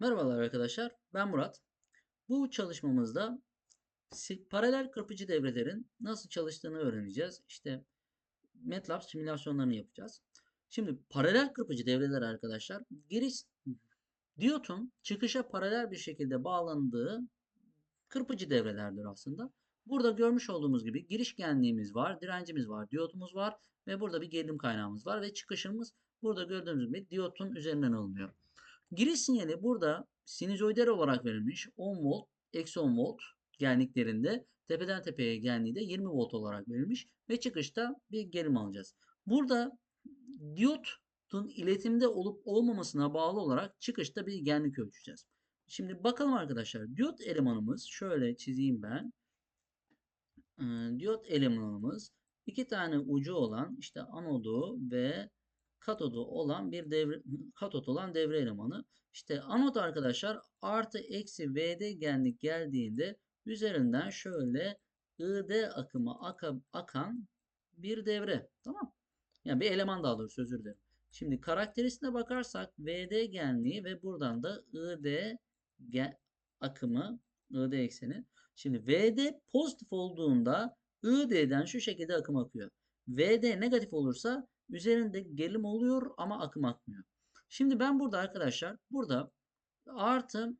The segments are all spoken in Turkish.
Merhabalar arkadaşlar, ben Murat. Bu çalışmamızda paralel kırpıcı devrelerin nasıl çalıştığını öğreneceğiz. İşte MATLAB simülasyonlarını yapacağız. Şimdi paralel kırpıcı devreler arkadaşlar, giriş diyotun çıkışa paralel bir şekilde bağlandığı kırpıcı devrelerdir aslında. Burada görmüş olduğumuz gibi girişkenliğimiz var, direncimiz var, diyotumuz var ve burada bir gerilim kaynağımız var ve çıkışımız burada gördüğümüz gibi diyotun üzerinden alınıyor. Giriş sinyali burada sinüzoidal olarak verilmiş 10 volt, eksi 10 volt genliklerinde tepeden tepeye genliği de 20 volt olarak verilmiş ve çıkışta bir gerilim alacağız. Burada diyotun iletimde olup olmamasına bağlı olarak çıkışta bir genlik ölçeceğiz. Şimdi bakalım arkadaşlar. Diyot elemanımız şöyle çizeyim ben. Diyot elemanımız iki tane ucu olan işte anodu ve katodu olan bir devre katot olan devre elemanı. İşte anot arkadaşlar artı eksi VD genlik geldiğinde üzerinden şöyle ID akımı aka, akan bir devre. Tamam. Yani bir eleman daha doğrusu özür dilerim. Şimdi karakterisine bakarsak VD genliği ve buradan da ID gen, akımı ID ekseni. Şimdi VD pozitif olduğunda ID'den şu şekilde akım akıyor. VD negatif olursa üzerinde gerilim oluyor ama akım akmıyor. Şimdi ben burada arkadaşlar burada artı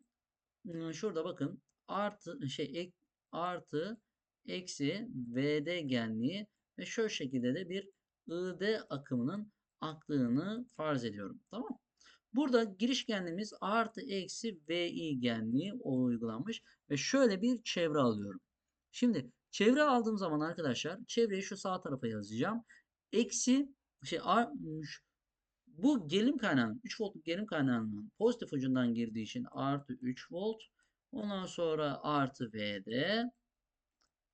şurada bakın artı şey ek, artı eksi VD genliği ve şu şekilde de bir ID akımının aktığını farz ediyorum. Tamam. Burada giriş genliğimiz artı eksi VI genliği uygulanmış ve şöyle bir çevre alıyorum. Şimdi çevre aldığım zaman arkadaşlar çevreyi şu sağ tarafa yazacağım. Eksi şey bu gerilim kaynağının 3 voltluk gerilim kaynağının pozitif ucundan girdiği için artı 3 volt. Ondan sonra artı V'de.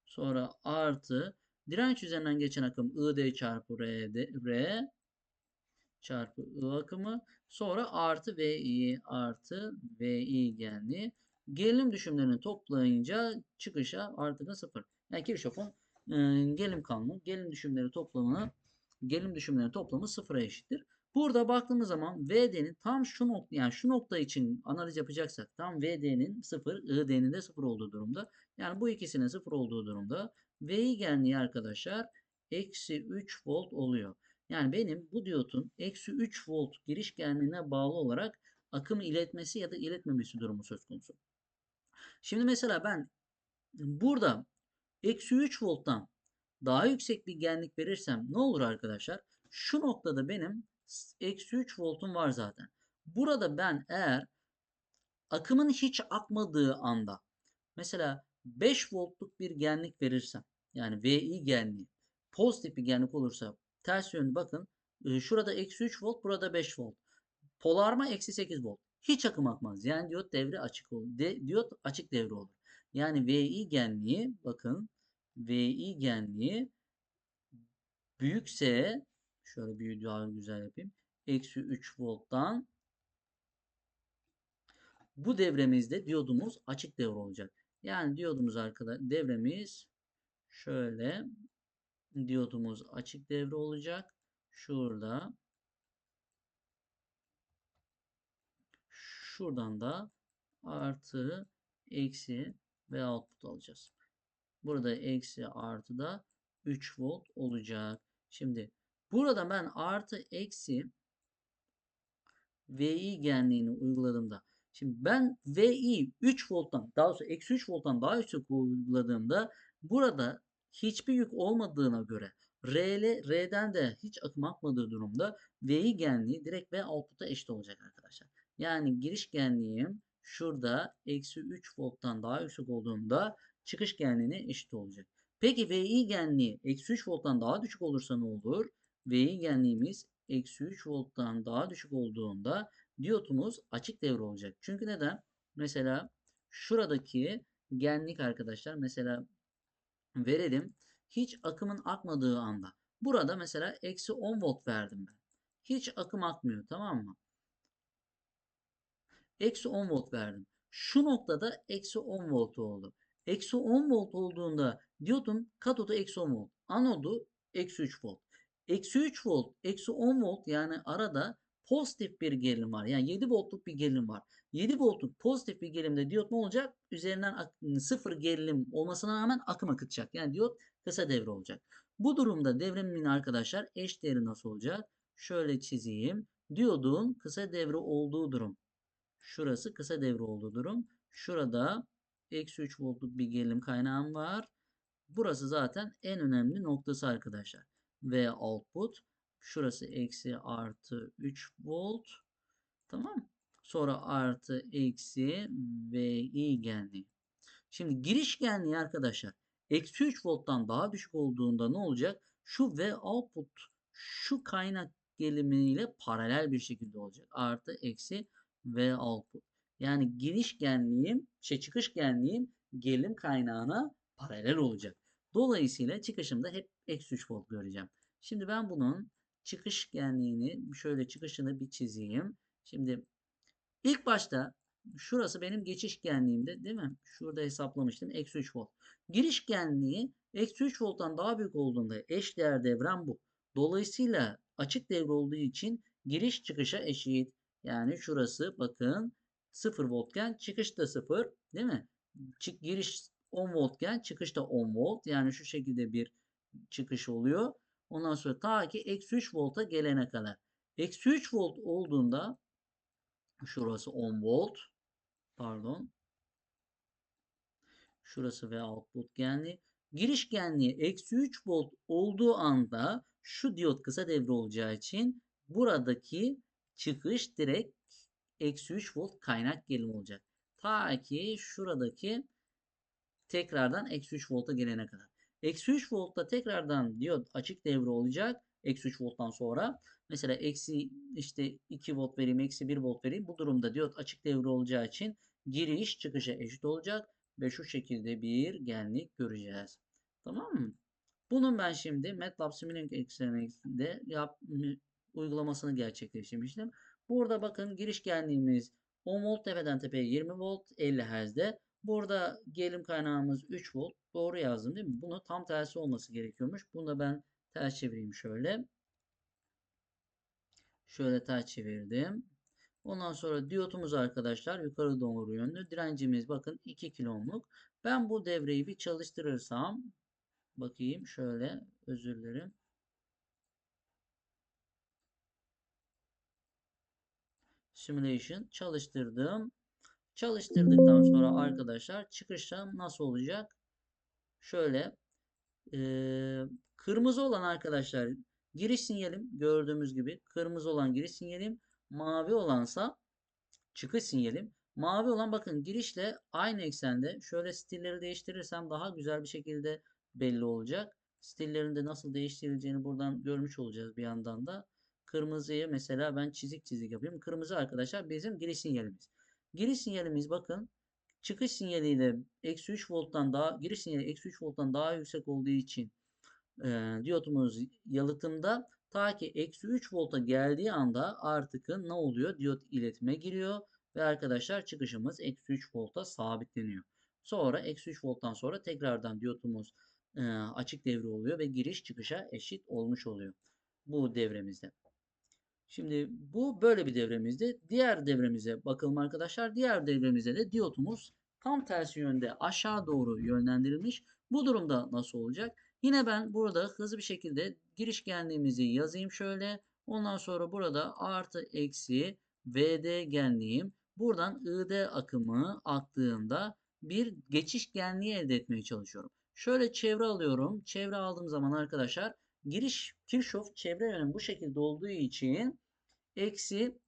Sonra artı direnç üzerinden geçen akım ID çarpı R'de, R çarpı I akımı. Sonra artı VI artı VI genliği. Gerilim düşümlerini toplayınca çıkışa artı da 0. Yani Kirchhoff'un e, gerilim kanunu gerilim düşümleri toplamını gerilim düşümlerinin toplamı sıfıra eşittir. Burada baktığımız zaman VD'nin tam şu nokta yani şu nokta için analiz yapacaksak tam VD'nin 0, ID'nin de 0 olduğu durumda. Yani bu ikisinin 0 olduğu durumda VI genliği arkadaşlar eksi 3 volt oluyor. Yani benim bu diyotun eksi 3 volt giriş genliğine bağlı olarak akım iletmesi ya da iletmemesi durumu söz konusu. Şimdi mesela ben burada eksi 3 volttan daha yüksek bir genlik verirsem ne olur arkadaşlar? Şu noktada benim eksi 3 voltum var zaten. Burada ben eğer akımın hiç akmadığı anda mesela 5 voltluk bir genlik verirsem yani VI genliği pozitif bir genlik olursa ters yönlü bakın şurada eksi 3 volt burada 5 volt. Polarma eksi 8 volt. Hiç akım akmaz. Yani diyot devre açık olur. De, diyot açık devre olur. Yani VI genliği bakın VI genliği büyükse şöyle bir daha güzel yapayım. Eksi 3 volttan bu devremizde diyodumuz açık devre olacak. Yani diyodumuz arkada devremiz şöyle diyodumuz açık devre olacak. Şurada şuradan da artı eksi ve output alacağız. Burada eksi artı da 3 volt olacak. Şimdi burada ben artı eksi VI genliğini uyguladığımda şimdi ben VI 3 volttan daha doğrusu eksi 3 volttan daha yüksek uyguladığımda burada hiçbir yük olmadığına göre RL, R'den de hiç akım akmadığı durumda VI genliği direkt V output'a eşit olacak arkadaşlar. Yani giriş genliğim şurada eksi 3 volttan daha yüksek olduğunda çıkış genliğine eşit olacak. Peki VI genliği eksi 3 volttan daha düşük olursa ne olur? VI genliğimiz eksi 3 volttan daha düşük olduğunda diyotumuz açık devre olacak. Çünkü neden? Mesela şuradaki genlik arkadaşlar mesela verelim. Hiç akımın akmadığı anda. Burada mesela eksi 10 volt verdim ben. Hiç akım akmıyor tamam mı? Eksi 10 volt verdim. Şu noktada eksi 10 volt oldu. Eksi 10 volt olduğunda diyotun katodu eksi 10 volt. Anodu eksi 3 volt. Eksi 3 volt, eksi 10 volt yani arada pozitif bir gerilim var. Yani 7 voltluk bir gerilim var. 7 voltluk pozitif bir gerilimde diyot ne olacak? Üzerinden sıfır gerilim olmasına rağmen akım akıtacak. Yani diyot kısa devre olacak. Bu durumda devrimin arkadaşlar eş değeri nasıl olacak? Şöyle çizeyim. Diyodun kısa devre olduğu durum. Şurası kısa devre olduğu durum. Şurada eksi 3 voltluk bir gerilim kaynağım var. Burası zaten en önemli noktası arkadaşlar. Ve output şurası eksi artı 3 volt. Tamam. Sonra artı eksi VI genliği. Şimdi giriş genliği arkadaşlar eksi 3 volttan daha düşük olduğunda ne olacak? Şu V output şu kaynak gelimiyle paralel bir şekilde olacak. Artı eksi V output. Yani giriş genliğim, şey çıkış genliğim gerilim kaynağına paralel olacak. Dolayısıyla çıkışımda hep eksi 3 volt göreceğim. Şimdi ben bunun çıkış genliğini şöyle çıkışını bir çizeyim. Şimdi ilk başta şurası benim geçiş genliğimde değil mi? Şurada hesaplamıştım. Eksi 3 volt. Giriş genliği eksi 3 volttan daha büyük olduğunda eş değer devrem bu. Dolayısıyla açık devre olduğu için giriş çıkışa eşit. Yani şurası bakın 0 voltken çıkış da 0 değil mi? Çık, giriş 10 voltken çıkış da 10 volt. Yani şu şekilde bir çıkış oluyor. Ondan sonra ta ki eksi 3 volta gelene kadar. Eksi 3 volt olduğunda şurası 10 volt. Pardon. Şurası ve output genliği. Giriş genliği eksi 3 volt olduğu anda şu diyot kısa devre olacağı için buradaki çıkış direkt eksi 3 volt kaynak gelim olacak. Ta ki şuradaki tekrardan eksi 3 volta gelene kadar. Eksi 3 voltta tekrardan diyot açık devre olacak. Eksi 3 volttan sonra. Mesela eksi işte 2 volt vereyim, eksi 1 volt vereyim. Bu durumda diyot açık devre olacağı için giriş çıkışa eşit olacak. Ve şu şekilde bir genlik göreceğiz. Tamam mı? Bunun ben şimdi MATLAB Simulink ekseninde uygulamasını gerçekleştirmiştim. Burada bakın giriş genliğimiz 10 volt tepeden tepeye 20 volt 50 Hz'de. Burada gerilim kaynağımız 3 volt. Doğru yazdım değil mi? Bunu tam tersi olması gerekiyormuş. Bunu da ben ters çevireyim şöyle. Şöyle ters çevirdim. Ondan sonra diyotumuz arkadaşlar yukarı doğru yönlü. Direncimiz bakın 2 kilo ohmluk. Ben bu devreyi bir çalıştırırsam bakayım şöyle özür dilerim. Simulation çalıştırdım. Çalıştırdıktan sonra arkadaşlar çıkışım nasıl olacak? Şöyle e, kırmızı olan arkadaşlar giriş sinyalim gördüğümüz gibi kırmızı olan giriş sinyalim mavi olansa çıkış sinyalim. Mavi olan bakın girişle aynı eksende şöyle stilleri değiştirirsem daha güzel bir şekilde belli olacak. Stillerin de nasıl değiştirileceğini buradan görmüş olacağız bir yandan da. Kırmızıyı mesela ben çizik çizik yapayım. Kırmızı arkadaşlar bizim giriş sinyalimiz. Giriş sinyalimiz bakın çıkış sinyaliyle eksi 3 volttan daha giriş sinyali eksi 3 volttan daha yüksek olduğu için e, diyotumuz yalıtımda ta ki eksi 3 volta geldiği anda artık ne oluyor? Diyot iletime giriyor ve arkadaşlar çıkışımız eksi 3 volta sabitleniyor. Sonra eksi 3 volttan sonra tekrardan diyotumuz e, açık devre oluyor ve giriş çıkışa eşit olmuş oluyor bu devremizde. Şimdi bu böyle bir devremizde. Diğer devremize bakalım arkadaşlar. Diğer devremizde de diyotumuz tam tersi yönde aşağı doğru yönlendirilmiş. Bu durumda nasıl olacak? Yine ben burada hızlı bir şekilde giriş genliğimizi yazayım şöyle. Ondan sonra burada artı eksi VD genliğim. Buradan ID akımı aktığında bir geçiş genliği elde etmeye çalışıyorum. Şöyle çevre alıyorum. Çevre aldığım zaman arkadaşlar giriş Kirchhoff çevre yönüm bu şekilde olduğu için eksi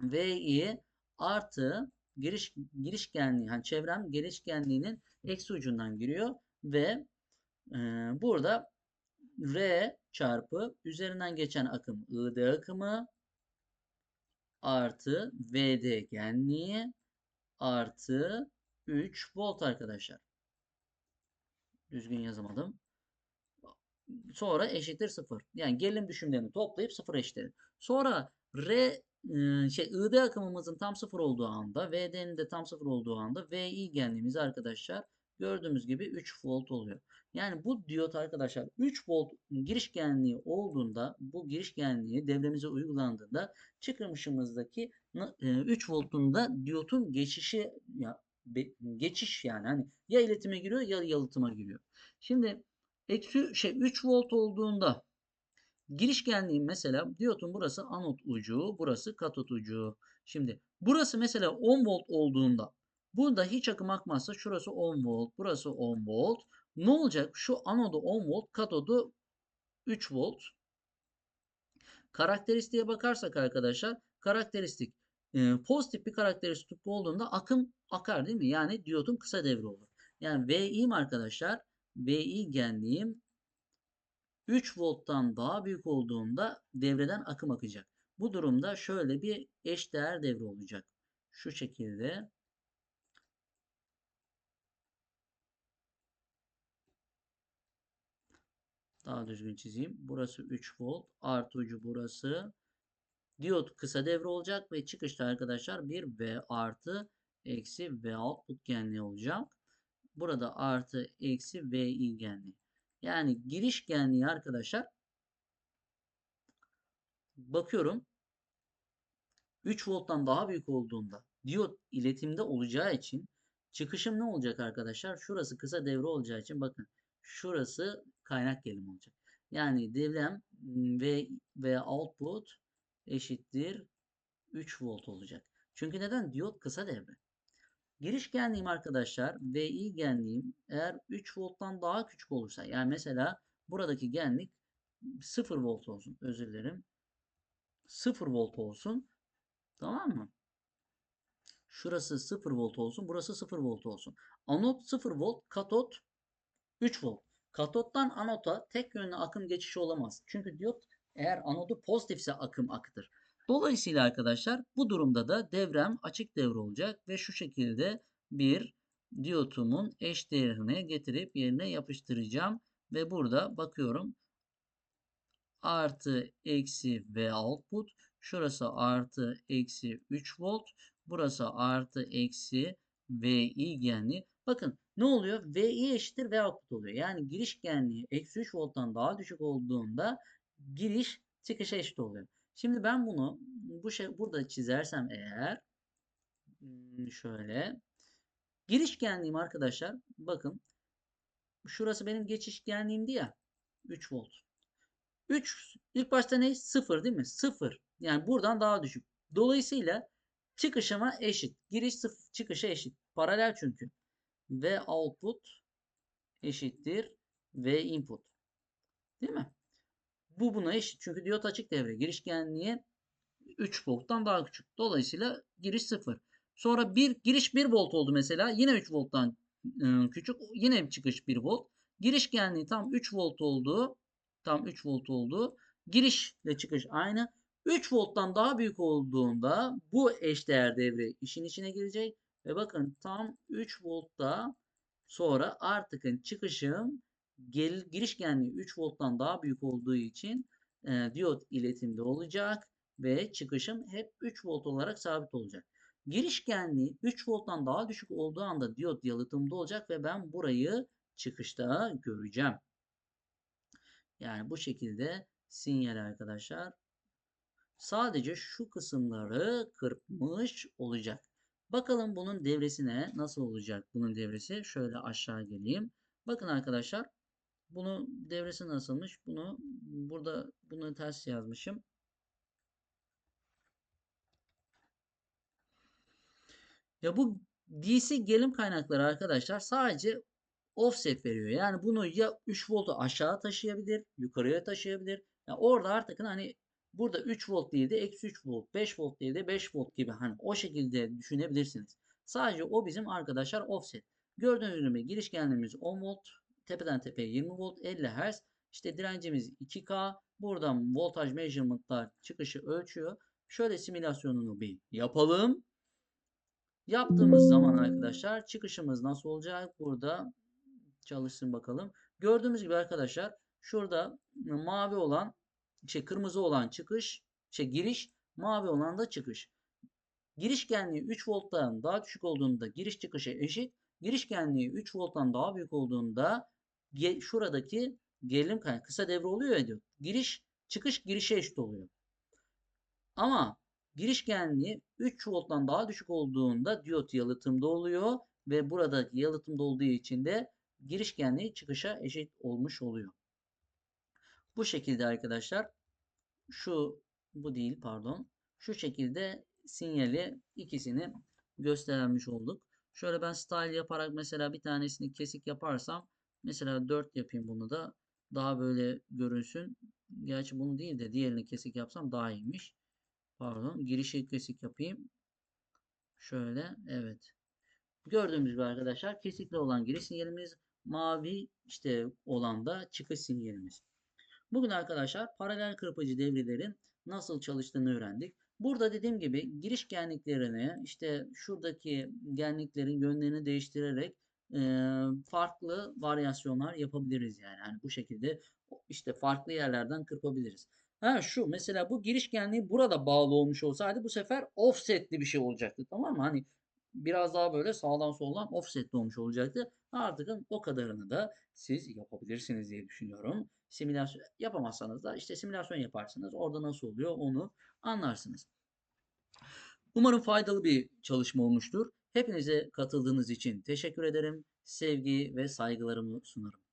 VI artı giriş giriş genliği yani çevrem giriş genliğinin eksi ucundan giriyor ve e, burada R çarpı üzerinden geçen akım ID akımı artı VD genliği artı 3 volt arkadaşlar. Düzgün yazamadım. Sonra eşittir 0. Yani gerilim düşümlerini toplayıp 0 eşittir. Sonra R şey ID akımımızın tam 0 olduğu anda VD'nin de tam 0 olduğu anda VI genliğimiz arkadaşlar gördüğümüz gibi 3 volt oluyor. Yani bu diyot arkadaşlar 3 volt girişkenliği olduğunda bu girişkenliği devremize uygulandığında çıkmışımızdaki 3 voltun da diyotun geçişi ya geçiş yani hani ya iletime giriyor ya yalıtıma giriyor. Şimdi eksi şey 3 volt olduğunda girişkenliği mesela diyotun burası anot ucu, burası katot ucu. Şimdi burası mesela 10 volt olduğunda burada hiç akım akmazsa şurası 10 volt, burası 10 volt. Ne olacak? Şu anodu 10 volt, katodu 3 volt. Karakteristiğe bakarsak arkadaşlar karakteristik e, pozitif bir karakteristik olduğunda akım akar değil mi? Yani diyotun kısa devre olur. Yani VI'm arkadaşlar VI genliğim 3 volttan daha büyük olduğunda devreden akım akacak. Bu durumda şöyle bir eşdeğer devre olacak. Şu şekilde Daha düzgün çizeyim. Burası 3 volt. Artı ucu burası. Diyot kısa devre olacak ve çıkışta arkadaşlar bir V artı eksi V output genliği olacak. Burada artı eksi VI genliği. Yani giriş genliği arkadaşlar bakıyorum 3 volttan daha büyük olduğunda diyot iletimde olacağı için çıkışım ne olacak arkadaşlar? Şurası kısa devre olacağı için bakın şurası kaynak gerilim olacak. Yani devrem ve ve output eşittir 3 volt olacak. Çünkü neden? Diyot kısa devre. Giriş genliğim arkadaşlar VI genliğim eğer 3 volttan daha küçük olursa yani mesela buradaki genlik 0 volt olsun özür dilerim. 0 volt olsun. Tamam mı? Şurası 0 volt olsun. Burası 0 volt olsun. Anot 0 volt. Katot 3 volt. Katottan anota tek yönlü akım geçişi olamaz. Çünkü diyot eğer anodu pozitifse akım akıtır. Dolayısıyla arkadaşlar bu durumda da devrem açık devre olacak ve şu şekilde bir diyotumun eş değerine getirip yerine yapıştıracağım. Ve burada bakıyorum artı eksi V output. Şurası artı eksi 3 volt. Burası artı eksi VI genliği. Bakın ne oluyor? VI eşittir V output oluyor. Yani giriş genliği eksi 3 volttan daha düşük olduğunda giriş çıkışa eşit oluyor. Şimdi ben bunu bu şey burada çizersem eğer hmm, şöyle giriş genliğim arkadaşlar bakın şurası benim geçiş genliğimdi ya 3 volt. 3 ilk başta ne? 0 değil mi? 0. Yani buradan daha düşük. Dolayısıyla çıkışıma eşit. Giriş sıfır, çıkışa eşit. Paralel çünkü. V output eşittir V input. Değil mi? Bu buna eşit. Çünkü diyot açık devre. Girişkenliği 3 volttan daha küçük. Dolayısıyla giriş 0. Sonra bir giriş 1 volt oldu mesela. Yine 3 volttan ıı, küçük. Yine çıkış 1 volt. Girişkenliği tam 3 volt oldu. Tam 3 volt oldu. Girişle çıkış aynı. 3 volttan daha büyük olduğunda bu eşdeğer devre işin içine girecek. Ve bakın tam 3 voltta sonra artık çıkışım gel, girişkenliği 3 volttan daha büyük olduğu için e, diyot iletimde olacak ve çıkışım hep 3 volt olarak sabit olacak. Girişkenliği 3 volttan daha düşük olduğu anda diyot yalıtımda olacak ve ben burayı çıkışta göreceğim. Yani bu şekilde sinyal arkadaşlar sadece şu kısımları kırpmış olacak. Bakalım bunun devresine nasıl olacak bunun devresi? Şöyle aşağı geleyim. Bakın arkadaşlar bunu devresi nasılmış? Bunu burada bunu ters yazmışım. Ya bu DC gerilim kaynakları arkadaşlar sadece offset veriyor. Yani bunu ya 3 voltu aşağı taşıyabilir, yukarıya taşıyabilir. Yani orada artık hani burada 3 volt değil de eksi 3 volt, 5 volt değil de 5 volt gibi hani o şekilde düşünebilirsiniz. Sadece o bizim arkadaşlar offset. Gördüğünüz gibi giriş genliğimiz 10 volt, tepeden tepeye 20 volt 50 Hz. İşte direncimiz 2K. Buradan voltaj measurement'lar çıkışı ölçüyor. Şöyle simülasyonunu bir yapalım. Yaptığımız zaman arkadaşlar çıkışımız nasıl olacak? Burada çalışsın bakalım. Gördüğümüz gibi arkadaşlar şurada mavi olan şey kırmızı olan çıkış şey giriş mavi olan da çıkış. Giriş genliği 3 volttan daha düşük olduğunda giriş çıkışı eşit. Giriş genliği 3 volttan daha büyük olduğunda ge- şuradaki gerilim kaynağı kısa devre oluyor ya diyor. Giriş çıkış girişe eşit oluyor. Ama giriş genliği 3 volttan daha düşük olduğunda diyot yalıtımda oluyor ve burada yalıtımda olduğu için de giriş genliği çıkışa eşit olmuş oluyor. Bu şekilde arkadaşlar şu bu değil pardon. Şu şekilde sinyali ikisini göstermiş olduk. Şöyle ben style yaparak mesela bir tanesini kesik yaparsam mesela 4 yapayım bunu da daha böyle görünsün. Gerçi bunu değil de diğerini kesik yapsam daha iyiymiş. Pardon girişi kesik yapayım. Şöyle evet. Gördüğümüz gibi arkadaşlar kesikli olan giriş sinyalimiz mavi işte olan da çıkış sinyalimiz. Bugün arkadaşlar paralel kırpıcı devrelerin nasıl çalıştığını öğrendik. Burada dediğim gibi giriş genliklerini işte şuradaki genliklerin yönlerini değiştirerek e, farklı varyasyonlar yapabiliriz yani. yani bu şekilde işte farklı yerlerden kırpabiliriz. Ha şu mesela bu giriş genliği burada bağlı olmuş olsaydı bu sefer offsetli bir şey olacaktı tamam mı? Hani biraz daha böyle sağdan soldan offsetli olmuş olacaktı. Artık o kadarını da siz yapabilirsiniz diye düşünüyorum. Simülasyon yapamazsanız da işte simülasyon yaparsınız. Orada nasıl oluyor onu anlarsınız. Umarım faydalı bir çalışma olmuştur. Hepinize katıldığınız için teşekkür ederim. Sevgi ve saygılarımı sunarım.